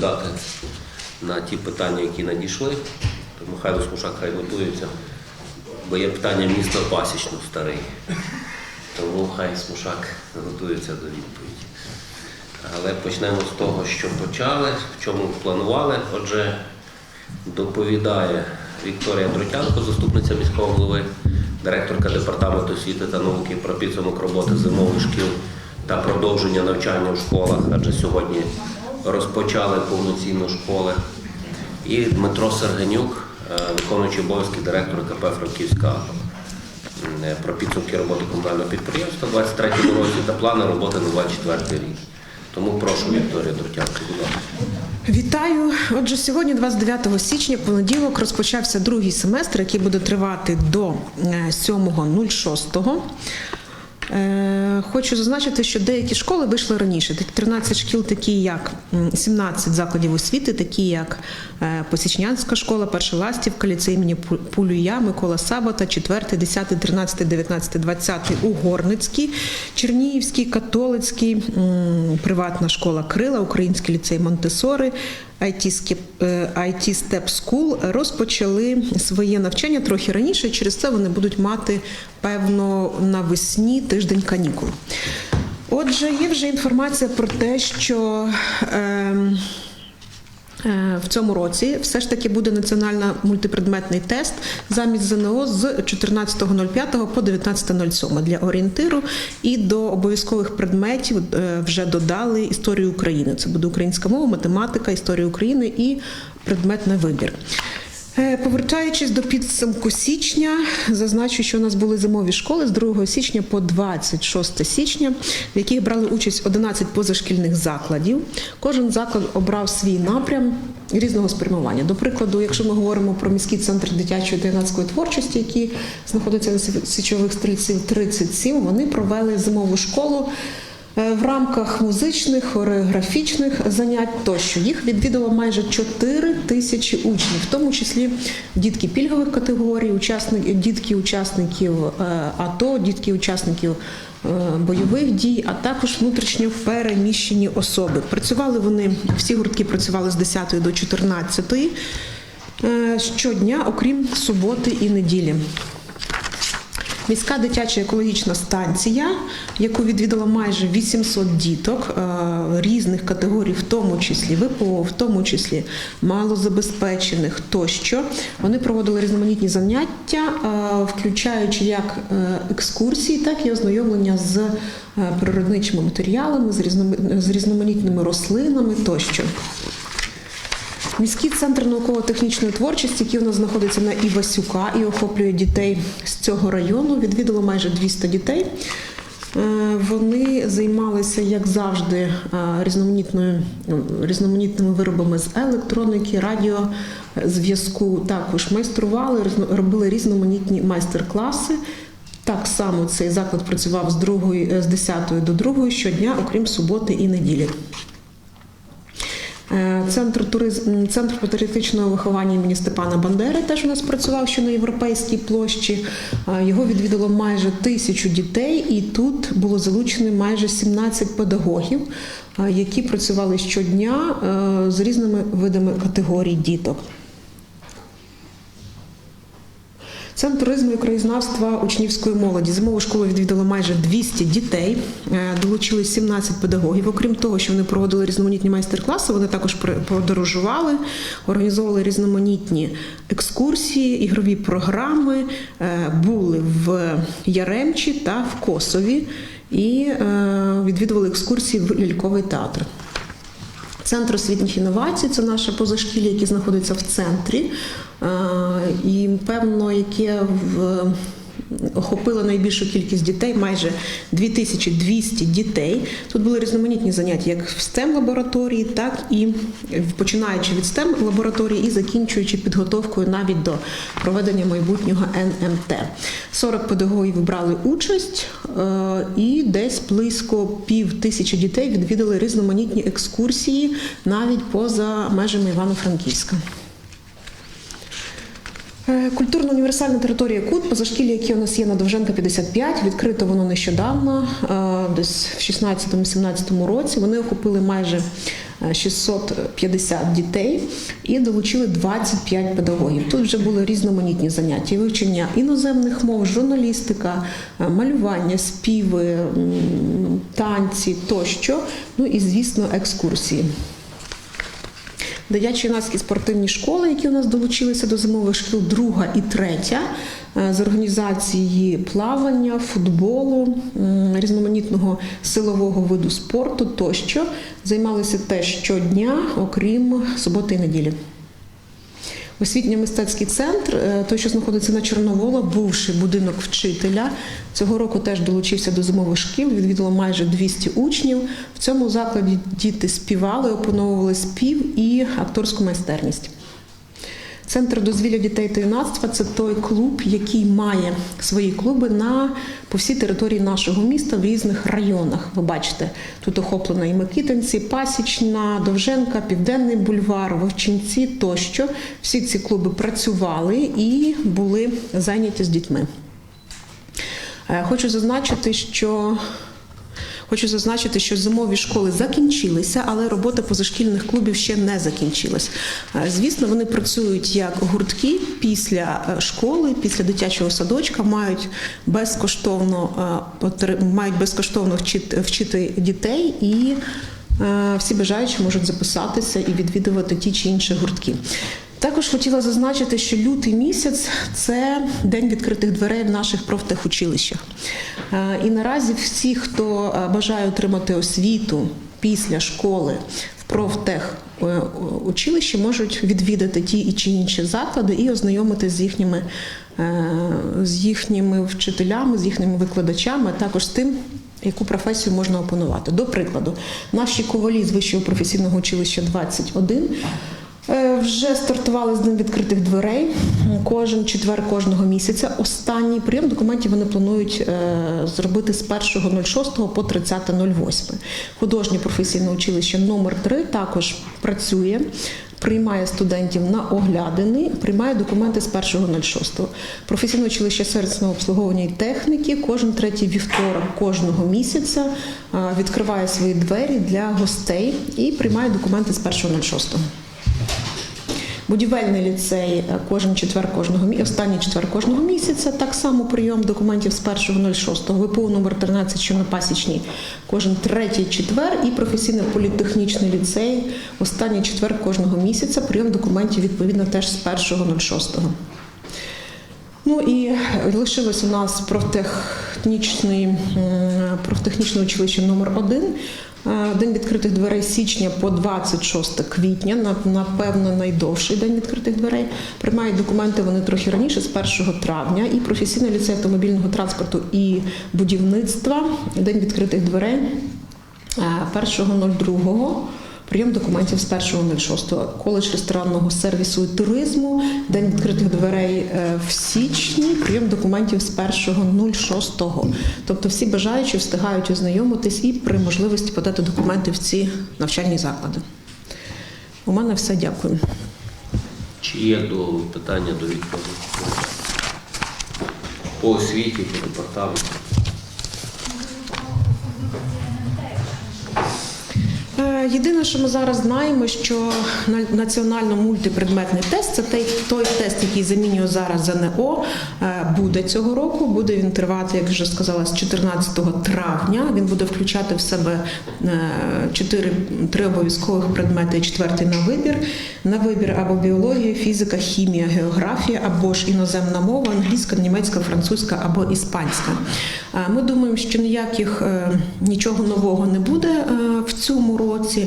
відповідати на ті питання, які надійшли. То Михайло Смушак хай готується, бо є питання міста Пасічно старий. Тому хай Смушак готується до відповіді. Але почнемо з того, що почали, в чому планували. Отже, доповідає Вікторія Дротянко, заступниця міського голови, директорка департаменту освіти та науки про підсумок роботи зимових шкіл та продовження навчання в школах, адже сьогодні розпочали повноцінно школи. І Дмитро Сергенюк, е, виконуючий обов'язки директора КП Франківська е, про підсумки роботи комунального підприємства у 2023 році та плани роботи на 2024 рік. Тому прошу Вікторія Дротянко, будь ласка. Вітаю. Отже, сьогодні, 29 січня, понеділок, розпочався другий семестр, який буде тривати до е, 7.06. Е, Хочу зазначити, що деякі школи вийшли раніше. 13 шкіл, такі як 17 закладів освіти, такі як е, Посічнянська школа, Перша Ластівка, ліцей імені Пулюя, Микола Сабота, 4, 10, 13, 19, 20 Угорницький, Чернігівський, Католицький, приватна школа Крила, Український ліцей Монтесори, IT Step School розпочали своє навчання трохи раніше. Через це вони будуть мати певно навесні тиждень канікул. Отже, є вже інформація про те, що Е, В цьому році все ж таки буде національна мультипредметний тест замість ЗНО з 14.05 по 19.07 для орієнтиру. І до обов'язкових предметів е, вже додали історію України. Це буде українська мова, математика, історія України і предметний вибір. Е, Повертаючись до підсумку січня, зазначу, що у нас були зимові школи з 2 січня по 26 січня, в яких брали участь 11 позашкільних закладів. Кожен заклад обрав свій напрям різного спрямування. До прикладу, якщо ми говоримо про міський центр дитячої та юнацької творчості, який знаходиться на січових стрільців 37, вони провели зимову школу. Е, В рамках музичних, хореографічних занять тощо їх відвідало майже 4 тисячі учнів, в тому числі дітки пільгових категорій, учасники, дітки учасників е, АТО, дітки учасників е, бойових дій, а також внутрішньо переміщені особи. Працювали вони всі гуртки працювали з 10 до 14 е, щодня, окрім суботи і неділі. Міська дитяча екологічна станція, яку відвідало майже 800 діток е, різних категорій, в тому числі ВПО, в тому числі малозабезпечених тощо. Вони проводили різноманітні заняття, е, включаючи як е, екскурсії, так і ознайомлення з природничими матеріалами, з різноманітними рослинами тощо. Міський центр науково-технічної творчості, який у нас знаходиться на Івасюка і охоплює дітей з цього району, відвідало майже 200 дітей. Е, Вони займалися, як завжди, е, різноманітною різноманітними виробами з електроніки, радіозв'язку. Також майстрували, робили різноманітні майстер-класи. Так само цей заклад працював з 2, з 10 до 2 щодня, окрім суботи і неділі. Е, Центр туризм, центр патріотичного виховання імені Степана Бандери теж у нас працював що на європейській площі. Е, Його відвідало майже тисячу дітей, і тут було залучено майже 17 педагогів, е, які працювали щодня з різними видами категорій діток. Центр туризму і краєзнавства учнівської молоді. Зимову школу відвідало майже 200 дітей. Е, Долучили 17 педагогів. Окрім того, що вони проводили різноманітні майстер-класи, вони також подорожували, організовували різноманітні екскурсії, ігрові програми, е, були в Яремчі та в Косові і е, відвідували екскурсії в ляльковий театр. Центр освітніх інновацій це наше позашкілля, яке знаходиться в центрі, е, і певно, яке в. Охопило найбільшу кількість дітей, майже 2200 дітей. Тут були різноманітні заняття, як в STEM лабораторії, так і починаючи від STEM лабораторії і закінчуючи підготовкою навіть до проведення майбутнього НМТ. 40 педагогів брали участь, е, і десь близько пів тисячі дітей відвідали різноманітні екскурсії навіть поза межами Івано-Франківська. Е, Культурно-універсальна територія Кут, позашкілля, яке у нас є на Довженка 55, відкрито воно нещодавно, е, десь в 16-17 році. Вони охопили майже е, 650 дітей і долучили 25 педагогів. Тут вже були різноманітні заняття: вивчення іноземних мов, журналістика, е, малювання, співи, танці тощо. Ну і звісно, екскурсії. Дитячі юнацькі спортивні школи, які у нас долучилися до зимових шкіл, друга і третя е, з організації плавання, футболу, різноманітного силового виду спорту тощо займалися теж щодня, окрім суботи і неділі. Освітньо-мистецький центр, е, той, що знаходиться на Чорновола, бувший будинок вчителя. Цього року теж долучився до зимових шкіл, відвідало майже 200 учнів. В цьому закладі діти співали, опановували спів і акторську майстерність. Центр дозвілля дітей та юнацтва це той клуб, який має свої клуби на по всій території нашого міста в різних районах. Ви бачите, тут охоплено і Микитинці, Пасічна, Довженка, Південний бульвар, Вовчинці тощо. Всі ці клуби працювали і були зайняті з дітьми. Е, Хочу зазначити, що Хочу зазначити, що зимові школи закінчилися, але робота позашкільних клубів ще не закінчилась. Е, Звісно, вони працюють як гуртки після е, школи, після дитячого садочка, мають безкоштовно е, мають безкоштовно вчити, дітей і. Всі бажаючі можуть записатися і відвідувати ті чи інші гуртки. Також хотіла зазначити, що лютий місяць це день відкритих дверей в наших профтехучилищах. Е, І наразі всі, хто е, бажає отримати освіту після школи в профтех е, училищі, можуть відвідати ті і чи інші заклади і ознайомитися з їхніми, з їхніми вчителями, з їхніми викладачами, а також з тим. Яку професію можна опанувати? До прикладу, наші ковалі з вищого професійного училища 21 Е, Вже стартували з днем відкритих дверей кожен четвер кожного місяця. Останній прийом документів вони планують е, зробити з 1.06 по 30.08. Художнє професійне училище номер 3 також працює. Приймає студентів на оглядини, приймає документи з 1.06. Професійне училище сервісного обслуговування і техніки кожен третій вівторок кожного місяця е, відкриває свої двері для гостей і приймає документи з 1.06. Будівельний ліцей е, кожен четвер кожного останній четвер кожного місяця. Так само прийом документів з 1.06. ВПУ номер 13, що на пасічній, кожен третій четвер, і професійний політехнічний ліцей останній четвер кожного місяця. Прийом документів відповідно теж з 1.06. Ну і лишилось у нас профтехнічний, м, профтехнічне училище номер 1 День відкритих дверей січня по 26 квітня, напевно, найдовший день відкритих дверей. Приймають документи вони трохи раніше, з 1 травня. І професійний ліцей автомобільного транспорту і будівництва. День відкритих дверей е, 1.02. Прийом документів з 1.06. Коледж ресторанного сервісу і туризму. День відкритих дверей е, в січні. Прийом документів з 1.06. Тобто всі бажаючі встигають ознайомитись і при можливості подати документи в ці навчальні заклади. У мене все. Дякую. Чи є до питання до відповіді? По освіті, по департаменту. Єдине, що ми зараз знаємо, що національно-мультипредметний тест це той, той тест, який замінює зараз ЗНО, е, буде цього року. Буде він тривати, як вже сказала, з 14 травня. Він буде включати в себе е, чотири три обов'язкових предмети четвертий на вибір. На вибір або біологія, фізика, хімія, географія, або ж іноземна мова, англійська, німецька, французька або іспанська. Е, Ми думаємо, що ніяких е, нічого нового не буде е, в цьому році.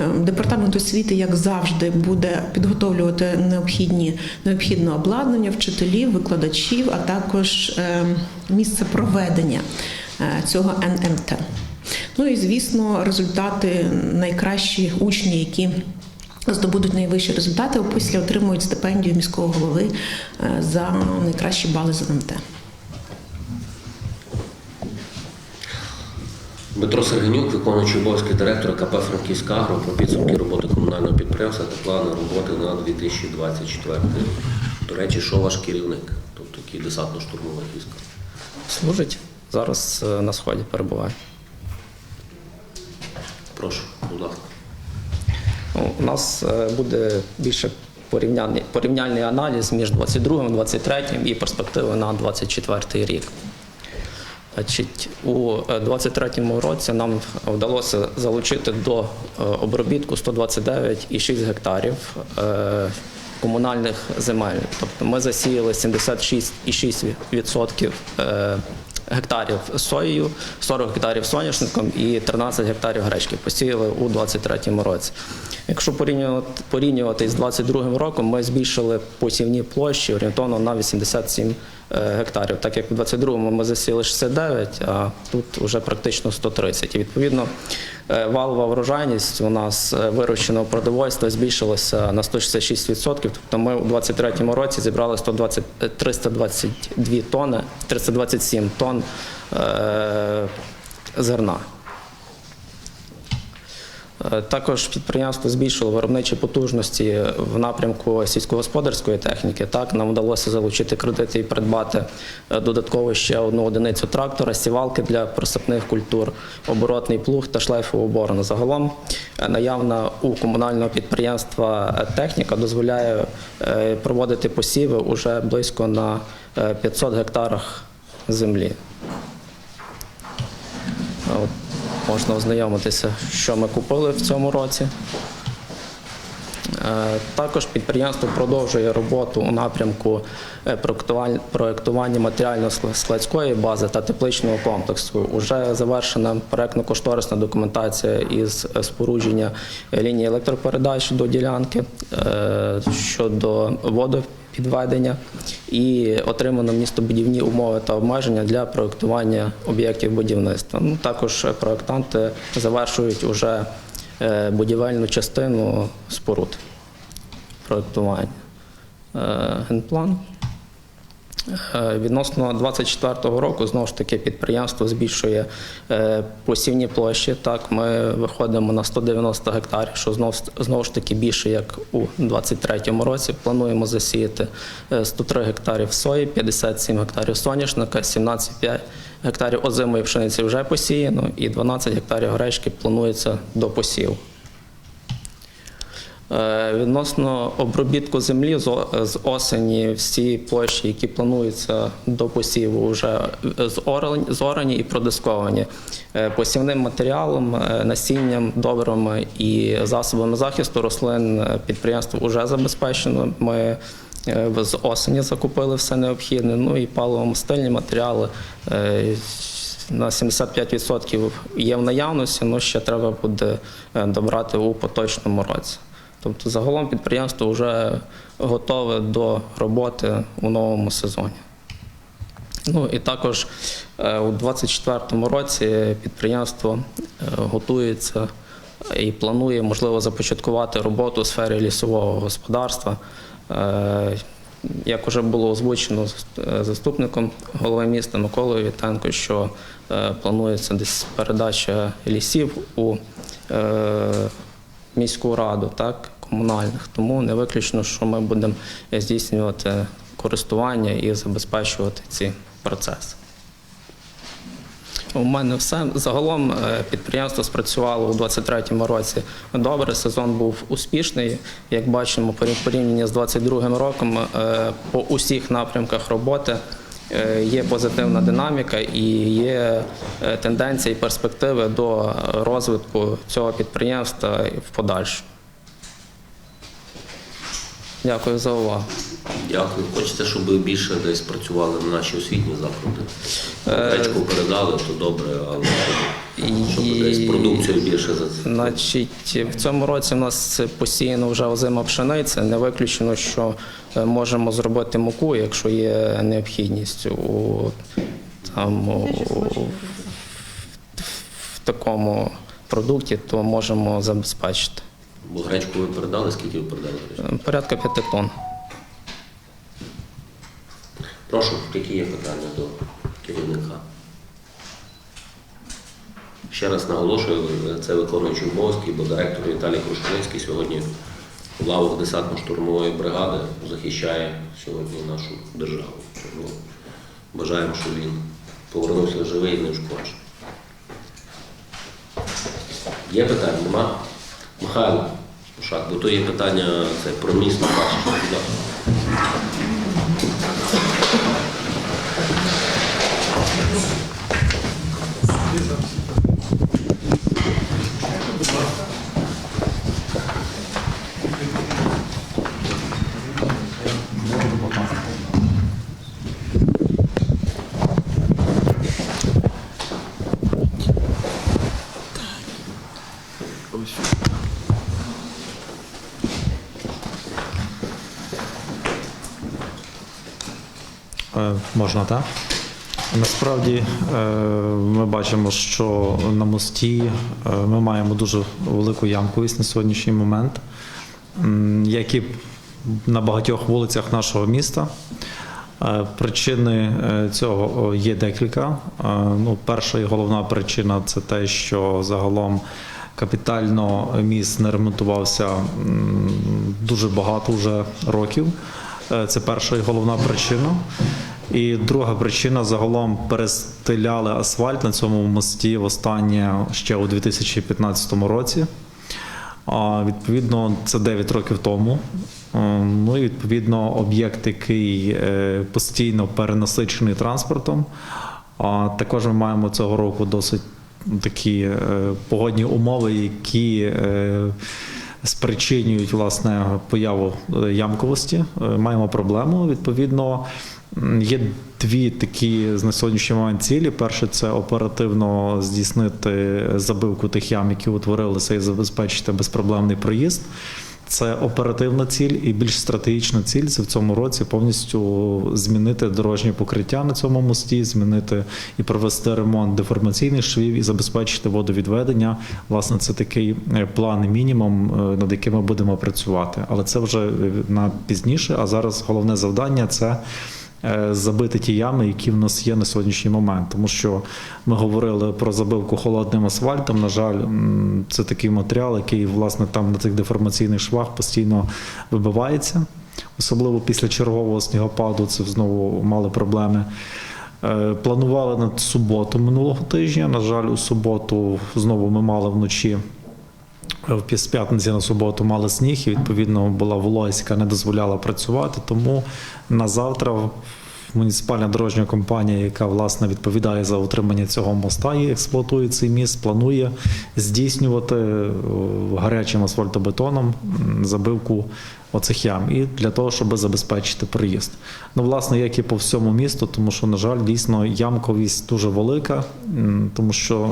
Е, Департамент освіти, як завжди, буде підготовлювати необхідні необхідне обладнання, вчителів, викладачів, а також е, місце проведення е, цього НМТ. Ну і звісно, результати найкращі учні, які здобудуть найвищі результати, після отримують стипендію міського голови за найкращі бали з НМТ. Дмитро Сергенюк, виконуючий обов'язки директора КП Франківська Агро про підсумки роботи комунального підприємства та плани роботи на 2024 рік. До речі, що ваш керівник, тобто який десантно-штурмовий військ? Служить. Зараз е, на сході перебуває. Прошу, будь ласка. Ну, У нас е, буде більше порівняльний, порівняльний аналіз між 22 23 і перспективи на 24 рік. У 2023 році нам вдалося залучити до е, обробітку 129,6 гектарів е, комунальних земель. Тобто ми засіяли 76,6% е, гектарів соєю, 40 гектарів соняшником і 13 гектарів гречки посіяли у 2023 році. Якщо порівнювати, з 2022 роком, ми збільшили посівні площі орієнтовно на 87 е, гектарів, так як у 22-му ми засіли 69, а тут вже практично 130. І відповідно е, валова врожайність у нас е, вирощеного продовольства збільшилася на 166%. Тобто ми у 2023 році зібрали 120, е, 322 тонни, 327 тонн е, зерна. Е, Також підприємство збільшило виробничі потужності в напрямку сільськогосподарської техніки. Так нам вдалося залучити кредити і придбати е, додатково ще одну одиницю трактора, сівалки для присипних культур, оборотний плуг та шлейфову борону. Загалом е, наявна у комунального підприємства техніка дозволяє проводити посіви уже близько на е, 500 гектарах землі. Можна ознайомитися, що ми купили в цьому році. Е, Також підприємство продовжує роботу у напрямку е, проектування матеріально-складської бази та тепличного комплексу. Уже завершена проектно-кошторисна документація із е, спорудження лінії електропередач до ділянки щодо водопідведення і отримано містобудівні умови та обмеження для проектування об'єктів будівництва. Ну, також проєктанти завершують уже е, будівельну частину споруд проектування. Е, Генплан. Е, Відносно 24-го року знову ж таки підприємство збільшує е, посівні площі. Так, ми виходимо на 190 гектарів, що знов, знову ж таки більше як у 23-му році. Плануємо засіяти е, 103 гектарів сої, 57 гектарів соняшника, 17,5 гектарів озимої пшениці вже посіяно і 12 гектарів гречки планується до посіву. Е, Відносно обробітку землі з осені всі площі, які плануються до посіву, вже зорані- і продисковані. Е, Посівним матеріалом, е, насінням, добрами і засобами захисту рослин підприємство вже забезпечено. Ми з осені закупили все необхідне. Ну і паливо-мастильні матеріали на 75% є в наявності, але ще треба буде добрати у поточному році. Тобто загалом підприємство вже готове до роботи у новому сезоні. Ну і також е, у 2024 році підприємство е, готується і планує, можливо, започаткувати роботу у сфері лісового господарства. Е, Як вже було озвучено заступником голови міста Миколою Вітенко, що планується десь передача лісів у міську раду, так, комунальних. Тому не виключно, що ми будемо здійснювати користування і забезпечувати ці процеси. У мене все. Загалом е, підприємство спрацювало у 2023 році добре. Сезон був успішний. Як бачимо, порів- порівняння з 2022 роком е, по усіх напрямках роботи е, є позитивна динаміка і є тенденції і перспективи до розвитку цього підприємства в подальшому. Дякую за увагу. Дякую. Хочете, щоб ви більше десь працювали на наші освітні заклади? Е, передали, то добре, але щоб, щоб І- десь продукцію більше за Значить, в цьому році в нас посіяно вже озима пшениця. Не виключено, що е, можемо зробити муку, якщо є необхідність у, там, у, в такому продукті, то можемо забезпечити. Бо гречку ви передали, скільки ви передали гречки? Е, Порядка 5 тонн. Прошу, які є питання до керівника? Ще раз наголошую, це виконуючий обов'язки, бо директор Віталій Крушковецький сьогодні в лавах десантно-штурмової бригади захищає сьогодні нашу державу. Тому бажаємо, щоб він повернувся живий і не ушкоджений. Є питання? Нема? Михайло, Шак, бо то є питання це про місто Пасічне. Можна, так? Насправді е, ми бачимо, що на мості е, ми маємо дуже велику ямковість на сьогоднішній момент, як і на багатьох вулицях нашого міста. Е, Причини цього є декілька. Ну, перша і головна причина це те, що загалом капітально міст не ремонтувався дуже багато вже років. Це перша і головна причина. І друга причина загалом перестеляли асфальт на цьому мості востаннє ще у 2015 році. А, Відповідно, це 9 років тому. Е, Ну і відповідно об'єкт, який е, постійно перенасичений транспортом. А також ми маємо цього року досить такі е, погодні умови, які спричинюють власне появу ямковості. Маємо проблему. Відповідно, є дві такі на сьогоднішній момент цілі. Перше це оперативно здійснити забивку тих ям, які утворилися, і забезпечити безпроблемний проїзд. Це оперативна ціль і більш стратегічна ціль це в цьому році повністю змінити дорожнє покриття на цьому мості, змінити і провести ремонт деформаційних швів і забезпечити водовідведення. Власне, це такий е, план мінімум, е, над яким ми будемо працювати. Але це вже е, на пізніше. А зараз головне завдання це. Е, Забити ті ями, які в нас є на сьогоднішній момент, тому що ми говорили про забивку холодним асфальтом. На жаль, це такий матеріал, який власне там на цих деформаційних швах постійно вибивається, особливо після чергового снігопаду. Це знову мали проблеми. Е, Планували на суботу минулого тижня. На жаль, у суботу знову ми мали вночі. З п'ятниці на суботу мали сніг, і відповідно була вологість, яка не дозволяла працювати. Тому на завтра муніципальна дорожня компанія, яка власне відповідає за утримання цього моста і експлуатує цей міст, планує здійснювати е, гарячим асфальтобетоном забивку оцих ям і для того, щоб забезпечити проїзд. Ну, власне, як і по всьому місту, тому що, на жаль, дійсно ямковість дуже велика, тому що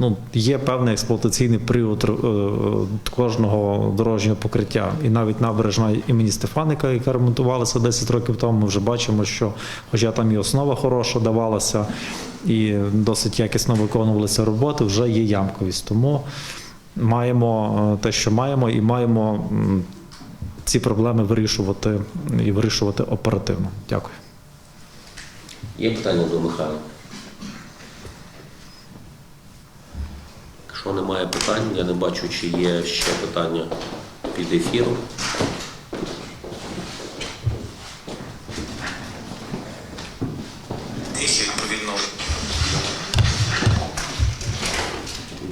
ну, є певний експлуатаційний період е, кожного дорожнього покриття. І навіть набережна імені Стефаника, яка ремонтувалася 10 років тому, ми вже бачимо, що хоча там і основа хороша давалася, і досить якісно виконувалися роботи, вже є ямковість. Тому маємо е, те, що маємо, і маємо ці проблеми вирішувати і вирішувати оперативно. Дякую. Є питання до Михайла? Якщо немає питань, я не бачу, чи є ще питання під ефіром.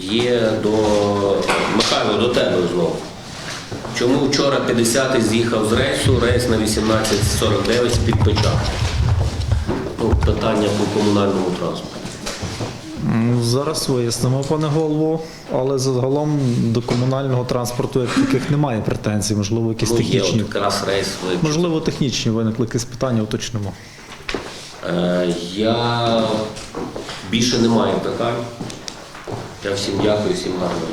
Є до Михайло, до тебе знову. Чому вчора 50-й з'їхав з рейсу, рейс на 18.49 з-під печа? Ну, питання по комунальному транспорту. М, Зараз вияснимо, пане голово, але загалом до комунального транспорту як таких немає претензій. Можливо, якісь Ну, є от технічні. якраз рейс вивчив. Можливо, технічні виникли якісь питання, уточнимо. Е, Я більше не маю питань. Я всім дякую, всім гарного.